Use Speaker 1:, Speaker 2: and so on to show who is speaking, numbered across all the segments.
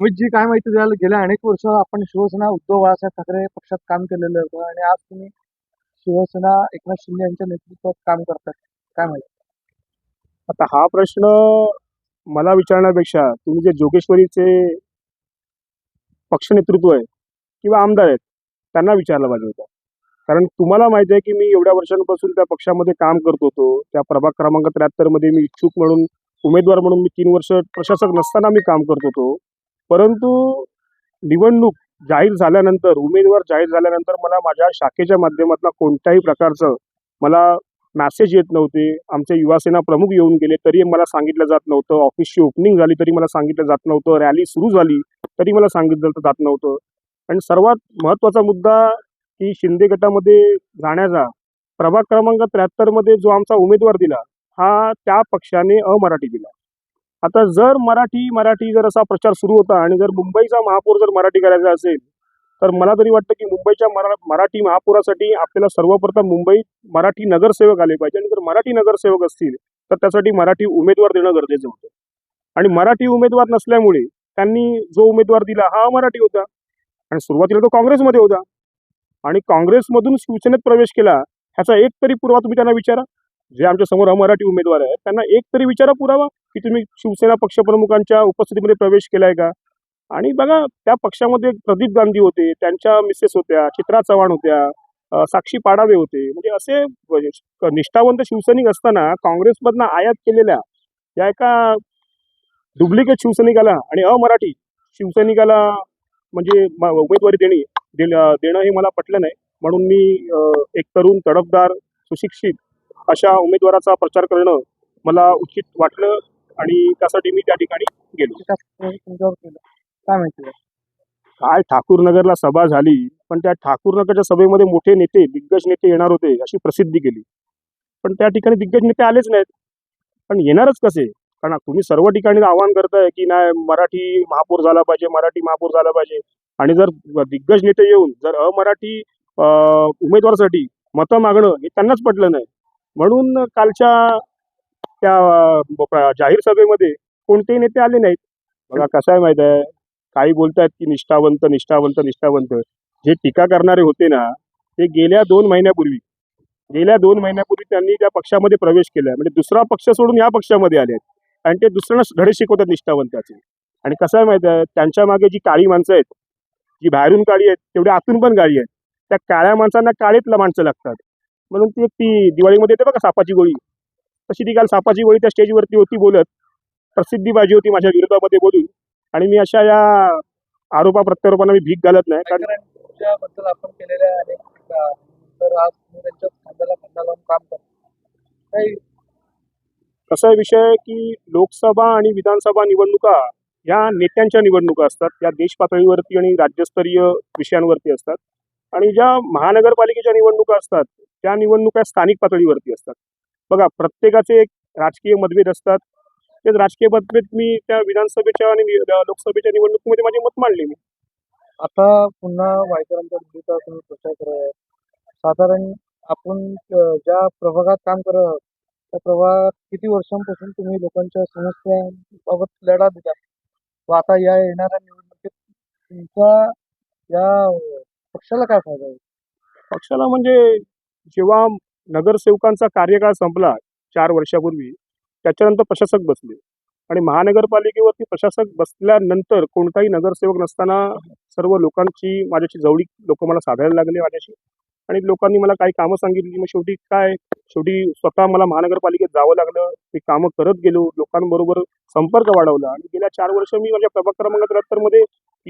Speaker 1: म्हणजे जी काय माहिती द्यायला गेल्या अनेक वर्ष आपण शिवसेना उद्धव बाळासाहेब ठाकरे पक्षात काम केलेलं होतं आणि आज तुम्ही शिवसेना एकनाथ शिंदे यांच्या नेतृत्वात काम करतात काय माहिती?
Speaker 2: आता हा प्रश्न मला विचारण्यापेक्षा तुम्ही जे जोगेश्वरीचे पक्ष नेतृत्व आहे किंवा आमदार आहेत त्यांना विचारला पाहिजे होता. कारण तुम्हाला माहिती आहे की मी एवढ्या वर्षांपासून त्या पक्षामध्ये काम करत होतो. त्या प्रभाग क्रमांक त्र्याहत्तरमध्ये मी इच्छुक म्हणून उमेदवार म्हणून मी तीन वर्ष प्रशासक नसताना मी काम करत होतो. परंतु निवडणूक जाहीर झाल्यानंतर उमेदवार जाहीर झाल्यानंतर मला माझ्या शाखेच्या माध्यमातून कोणत्याही प्रकारचं मला मॅसेज येत नव्हते. आमचे युवासेना प्रमुख येऊन गेले तरी मला सांगितलं जात नव्हतं. ऑफिसची ओपनिंग झाली तरी मला सांगितलं जात नव्हतं. रॅली सुरू झाली तरी मला सांगितलं जात नव्हतं. आणि सर्वात महत्त्वाचा मुद्दा की शिंदे गटामध्ये जाण्याचा प्रभाग क्रमांक त्र्याहत्तरमध्ये जो आमचा उमेदवार दिला हा त्या पक्षाने अमराठी दिला. आता जर मराठी मराठी जर असा प्रचार सुरू होता आणि जर मुंबईचा महापौर जर मराठी करायचा असेल तर मला तरी वाटतं की मुंबईच्या मरा मराठी महापौरासाठी आपल्याला सर्वप्रथम मुंबईत मराठी नगरसेवक आले पाहिजे. आणि जर मराठी नगरसेवक असतील तर त्यासाठी मराठी उमेदवार देणं गरजेचं होतं. आणि मराठी उमेदवार नसल्यामुळे त्यांनी जो उमेदवार दिला हा मराठी होता. आणि सुरुवातीला तो काँग्रेसमध्ये होता. आणि काँग्रेसमधून शिवसेनेत प्रवेश केला ह्याचा एक तरी पुरावा तुम्ही त्यांना विचारा. जे आमच्यासमोर अमराठी उमेदवार आहेत त्यांना एक तरी विचारा पुरावा. की तुम्ही शिवसेना पक्षप्रमुखांच्या उपस्थितीमध्ये प्रवेश केलाय का? आणि बघा त्या पक्षामध्ये प्रदीप गांधी होते त्यांच्या मिसेस होत्या चित्रा चव्हाण होत्या साक्षी पाडावे होते. म्हणजे असे निष्ठावंत शिवसैनिक असताना काँग्रेसमधनं आयात केलेल्या या एका डुप्लिकेट शिवसैनिकाला आणि अमराठी शिवसैनिकाला म्हणजे उमेदवारी देणे देणं हे मला पटलं नाही. म्हणून मी एक तरुण तडफदार सुशिक्षित अशा उमेदवाराचा प्रचार करणं मला उचित वाटलं. आणि त्यासाठी मी त्या ठिकाणी गेलो.
Speaker 1: काय माहिती?
Speaker 2: काय ठाकूरनगरला सभा झाली पण त्या ठाकूरनगरच्या सभेमध्ये मोठे नेते दिग्गज नेते येणार होते अशी प्रसिद्धी केली. पण त्या ठिकाणी दिग्गज नेते आलेच नाहीत. पण येणारच कसे? कारण तुम्ही सर्व ठिकाणी आवाहन करताय की नाही मराठी महापौर झाला पाहिजे मराठी महापौर झाला पाहिजे. आणि जर दिग्गज नेते येऊन जर अमराठी उमेदवारासाठी मतं मागणं हे त्यांनाच पटलं नाही. म्हणून कालच्या त्या जाहीर सभेमध्ये कोणतेही नेते आले नाहीत. बघा कसं आहे माहीत आहे काही बोलतायत की निष्ठावंत निष्ठावंत निष्ठावंत. जे टीका करणारे होते ना ते गेल्या दोन महिन्यापूर्वी गेल्या दोन महिन्यापूर्वी त्यांनी त्या पक्षामध्ये प्रवेश केला म्हणजे दुसरा पक्ष सोडून या पक्षामध्ये आले आहेत. आणि ते दुसऱ्यांना धडे शिकवतात निष्ठावंताचे. आणि कसं आहे माहिती आहे त्यांच्या मागे जी काळी माणसं आहेत जी बाहेरून काळी आहेत तेवढी आतून पण काळी आहेत. त्या काळ्या माणसांना काळीतला माणसं लागतात. म्हणून ती एक ती दिवाळीमध्ये येते बघा सापाची गोळी. तशी ती काल सापाची गोळी त्या स्टेजवरती होती बोलत. प्रसिद्धी पाहिजे होती माझ्या विरोधामध्ये बोलून. आणि मी अशा या आरोपा प्रत्यारोपांना मी भीक घालत नाही. कारण
Speaker 1: आपण केलेल्या
Speaker 2: कसा विषय की लोकसभा आणि विधानसभा निवडणुका या नेत्यांच्या निवडणुका असतात. या देश पातळीवरती आणि राज्यस्तरीय विषयांवरती असतात. आणि ज्या महानगरपालिकेच्या निवडणुका असतात त्या निवडणुका स्थानिक पातळीवरती असतात. बघा प्रत्येकाचे एक राजकीय मतभेद असतात. ते राजकीय मतभेद मी त्या विधानसभेच्या आणि लोकसभेच्या निवडणुकीमध्ये माझे मत मांडले मी.
Speaker 1: आता पुन्हा वायकरांच्या विरुद्ध तुम्ही प्रचार करत आहे साधारण आपण ज्या प्रभागात काम करत आहात, त्या प्रभागात किती वर्षांपासून तुम्ही लोकांच्या समस्यांबाबत लढा देता व आता या येणाऱ्या निवडणुकीत तुमचा या पक्षाला काय फायदा होईल?
Speaker 2: पक्षाला म्हणजे जेव्हा नगरसेवकांचा कार्यकाळ संपला चार वर्षापूर्वी. त्याच्यानंतर प्रशासक बसले. आणि महानगरपालिकेवरती प्रशासक बसल्यानंतर कोणताही नगरसेवक नसताना सर्व लोकांची माझ्याशी जवळीक लोक मला साधायला लागले माझ्याशी. आणि लोकांनी मला काही कामं सांगितली. मग शेवटी काय? शेवटी स्वतः मला महानगरपालिकेत जावं लागलं. मी कामं करत गेलो. लोकांबरोबर संपर्क वाढवला. आणि गेल्या चार वर्ष मी माझ्या प्रभाग क्रमांक त्र्याहत्तरमध्ये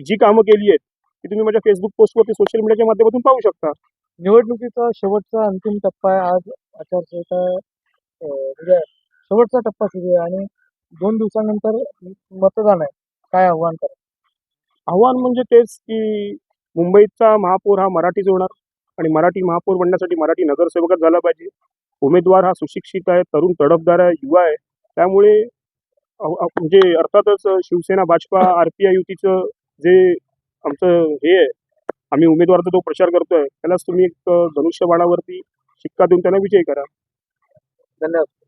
Speaker 2: जी कामं केली आहेत ती तुम्ही माझ्या फेसबुक पोस्टवरती सोशल मीडियाच्या माध्यमातून पाहू शकता.
Speaker 1: निवडणुकीचा शेवटचा अंतिम टप्पा आहे. आज आचारसंहिता म्हणजे शेवटचा टप्पा सुरू आहे आणि दोन दिवसानंतर मतदान आहे. काय आव्हान करा?
Speaker 2: आव्हान म्हणजे तेच की मुंबईचा महापौर हा मराठीच होणार आणि मराठी महापौर बनण्यासाठी मराठी नगरसेवकच झाला पाहिजे. उमेदवार हा सुशिक्षित आहे तरुण तडफदार आहे युवा आहे. त्यामुळे म्हणजे अर्थातच Shivsena Bhajpa R P I युतीचं जे आमचं हे आहे आम्ही उमेदवाराचा जो प्रचार करतोय. त्यालाच तुम्ही एक धनुष्यबाणावरती शिक्का देऊन त्यांना विजय करा.
Speaker 1: धन्यवाद.